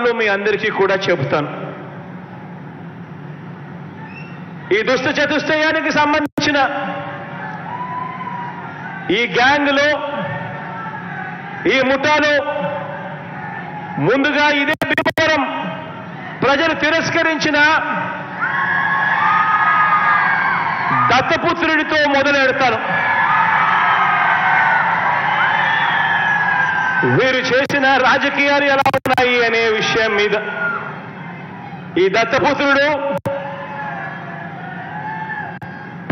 మాటల్లో మీ అందరికీ కూడా చెబుతాను. ఈ దుష్ట చతుష్టయానికి సంబంధించిన ఈ గ్యాంగ్లో ఈ ముఠాలో ముందుగా ఇదే భీమవరం ప్రజలు తిరస్కరించిన దత్తపుత్రుడితో మొదలెడతాను. వీరు చేసిన రాజకీయాలు ఎలా ఉన్నాయి అనే విషయం మీద. ఈ దత్తపుత్రుడు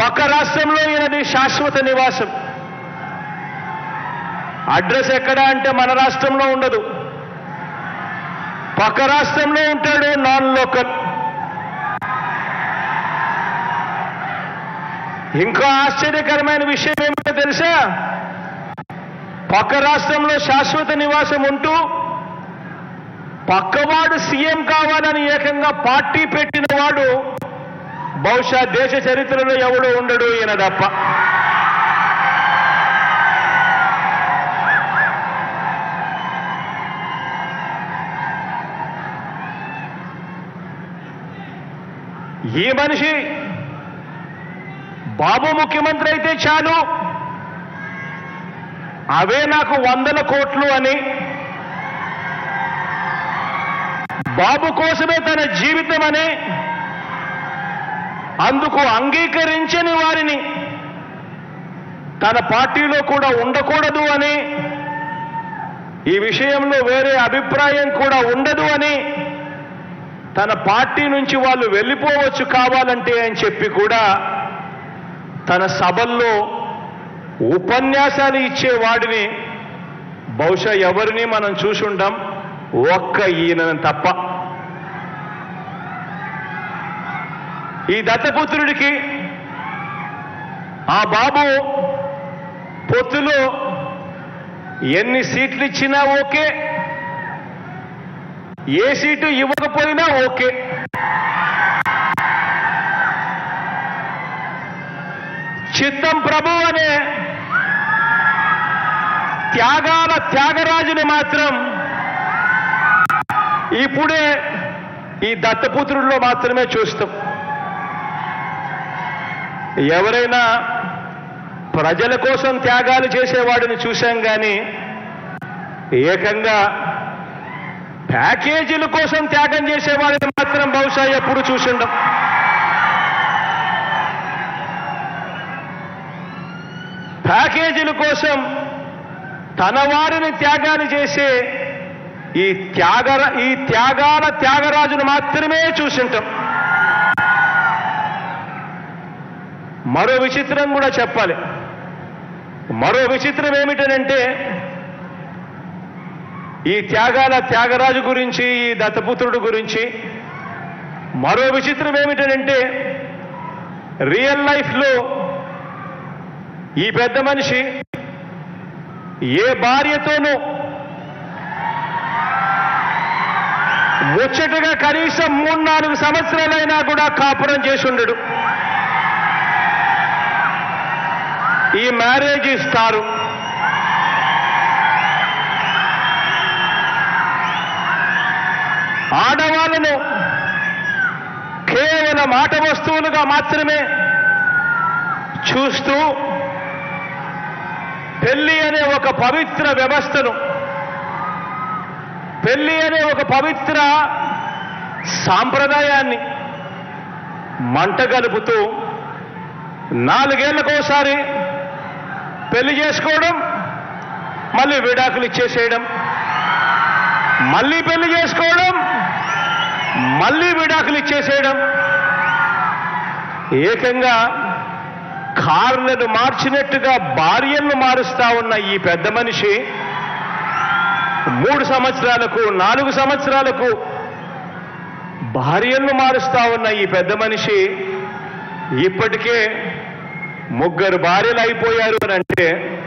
పక్క రాష్ట్రంలో ఈయనది శాశ్వత నివాసం. అడ్రస్ ఎక్కడ అంటే మన రాష్ట్రంలో ఉండదు. పక్క రాష్ట్రంలో ఉంటాడు నాన్ లోకల్. ఇంకా ఆశ్చర్యకరమైన విషయం ఏమిటో తెలుసా? పక్క రాష్ట్రంలో శాశ్వత నివాసం ఉంటూ పక్కవాడు సీఎం కావాలని ఏకంగా పార్టీ పెట్టిన వాడు బహుశా దేశ చరిత్రలో ఎవడు ఉండడు ఈయన తప్ప ఈ మనిషి బాబు ముఖ్యమంత్రి అయితే చాలు. అవే నాకు వందల కోట్లు అని బాబు కోసమే తన జీవితం అనే అందుకు అంగీకరించని వారిని తన పార్టీలో కూడా ఉండకూడదు అని ఈ విషయంలో వేరే అభిప్రాయం కూడా ఉండదు అని తన పార్టీ నుంచి వాళ్ళు వెళ్ళిపోవచ్చు కావాలంటే అని చెప్పి కూడా తన సభల్లో ఉపన్యాసాలు ఇచ్చేవాడిని. బహుశా ఎవరిని మనం చూసుంటాం. ఒక్క ఈయన తప్ప. ఈ దత్తపుత్రుడికి ఆ బాబు పొత్తులో ఎన్ని సీట్లు ఇచ్చినా ఓకే ఏ సీటు ఇవ్వకపోయినా ఓకే. చిత్తం ప్రభు అనే త్యాగాల త్యాగరాజుని మాత్రం ఇప్పుడే ఈ దత్తపుత్రుల్లో మాత్రమే చూస్తాం. ఎవరైనా ప్రజల కోసం త్యాగాలు చేసేవాడిని చూశాం కానీ ఏకంగా ప్యాకేజీల కోసం త్యాగం చేసేవాడిని మాత్రం బహుశా ఎప్పుడు చూసిండం. ప్యాకేజీల కోసం తన వారిని త్యాగాన్ని చేసే ఈ త్యాగ ఈ త్యాగాల త్యాగరాజును మాత్రమే చూసింటాం. మరో విచిత్రం కూడా చెప్పాలి. మరో విచిత్రం ఏమిటనంటే ఈ త్యాగాల త్యాగరాజు గురించి ఈ దత్తపుత్రుడు గురించి మరో విచిత్రం ఏమిటనంటే రియల్ లైఫ్లో ఈ పెద్ద మనిషి ఏ భార్యతోనూ ముచ్చటగా కనీసం మూడు నాలుగు సంవత్సరాలైనా కూడా కాపురం చేసి ఉండడు ఈ మ్యారేజ్ ఇస్తారు ఆడవాళ్ళను కేవలం ఆట వస్తువులుగా మాత్రమే చూస్తూ పెళ్ళి అనే ఒక పవిత్ర వ్యవస్థను పెళ్ళి అనే ఒక పవిత్ర సాంప్రదాయాన్ని మంట గలుపుతూ నాలుగేళ్ళకోసారి పెళ్ళి చేసుకోవడం మళ్ళీ విడాకులు ఇచ్చేసేయడం మళ్ళీ పెళ్ళి చేసుకోవడం మళ్ళీ విడాకులు ఇచ్చేసేయడం. ఏకంగా కార్లను మార్చినట్టుగా భార్యలను మారుస్తా ఉన్న ఈ పెద్ద మనిషి మూడు సంవత్సరాలకు నాలుగు సంవత్సరాలకు భార్యలను మారుస్తా ఉన్న ఈ పెద్ద మనిషి ఇప్పటికే ముగ్గురు భార్యలు అయిపోయారు అని అంటే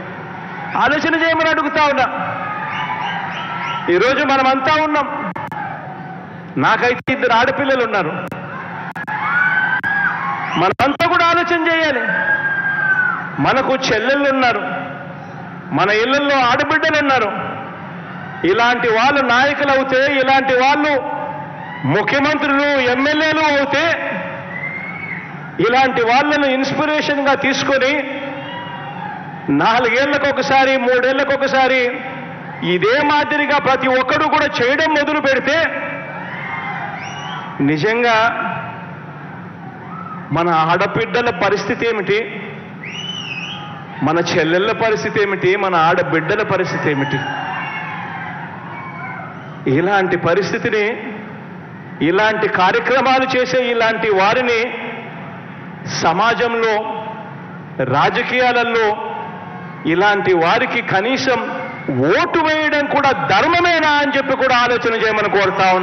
ఆలోచన చేయమని అడుగుతా ఉన్నా. ఈరోజు మనమంతా ఉన్నాం. నాకైతే ఇద్దరు ఆడపిల్లలు ఉన్నారు. మనమంతా కూడా ఆలోచన చేయాలి. మనకు చెల్లెళ్ళు ఉన్నారు. మన ఇళ్ళల్లో ఆడబిడ్డలు ఉన్నారు. ఇలాంటి వాళ్ళు నాయకులు అవుతే ఇలాంటి వాళ్ళు ముఖ్యమంత్రులు ఎమ్మెల్యేలు అవుతే ఇలాంటి వాళ్ళను ఇన్స్పిరేషన్గా తీసుకొని నాలుగేళ్ళకు ఒకసారి మూడేళ్ళకు ఒకసారి ఇదే మాదిరిగా ప్రతి ఒక్కరూ కూడా చేయడం మొదలు పెడితే నిజంగా మన ఆడబిడ్డల పరిస్థితి ఏమిటి? మన చెల్లెళ్ళ పరిస్థితి ఏమిటి? మన ఆడబిడ్డల పరిస్థితి ఏమిటి? ఇలాంటి పరిస్థితిని ఇలాంటి కార్యక్రమాలు చేసే ఇలాంటి వారిని సమాజంలో రాజకీయాలలో ఇలాంటి వారికి కనీసం ఓటు వేయడం కూడా ధర్మమేనా అని చెప్పి కూడా ఆలోచన చేయమని కోరుతా ఉన్నా.